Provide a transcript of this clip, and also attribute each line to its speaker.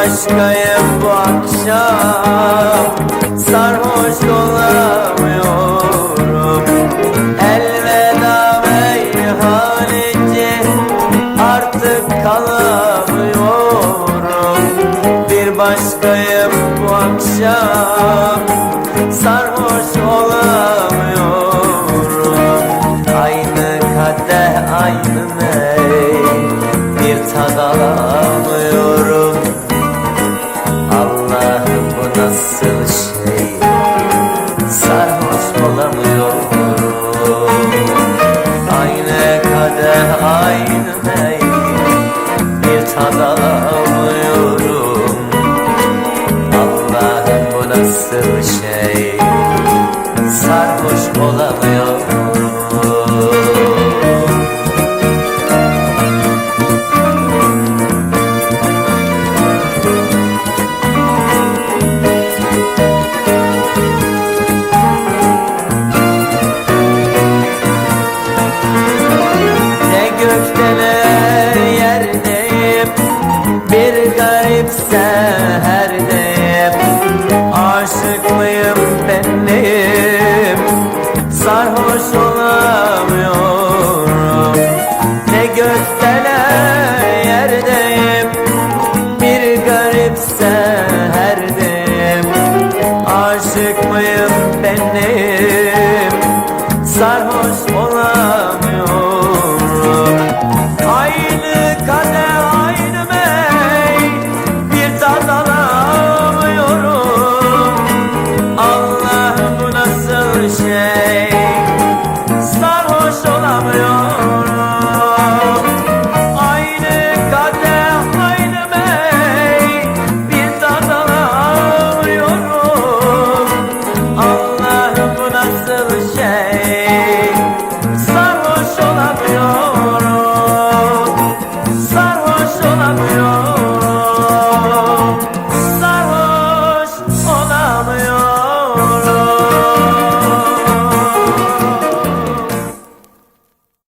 Speaker 1: başkayım bu akşam. Sarhoş olamıyorum. Elveda meyhaneci Artık kalamıyorum. Bir başkayım bu akşam. Sarhoş olamıyorum. Aynı kadeh aynı ney Bir tad alamıyorum Sarhoş Sarhoş olamıyorum. Ne gökte ne yerdeyim. Bir garip seherdeyim Aşık mıyım ben neyim Sarhoş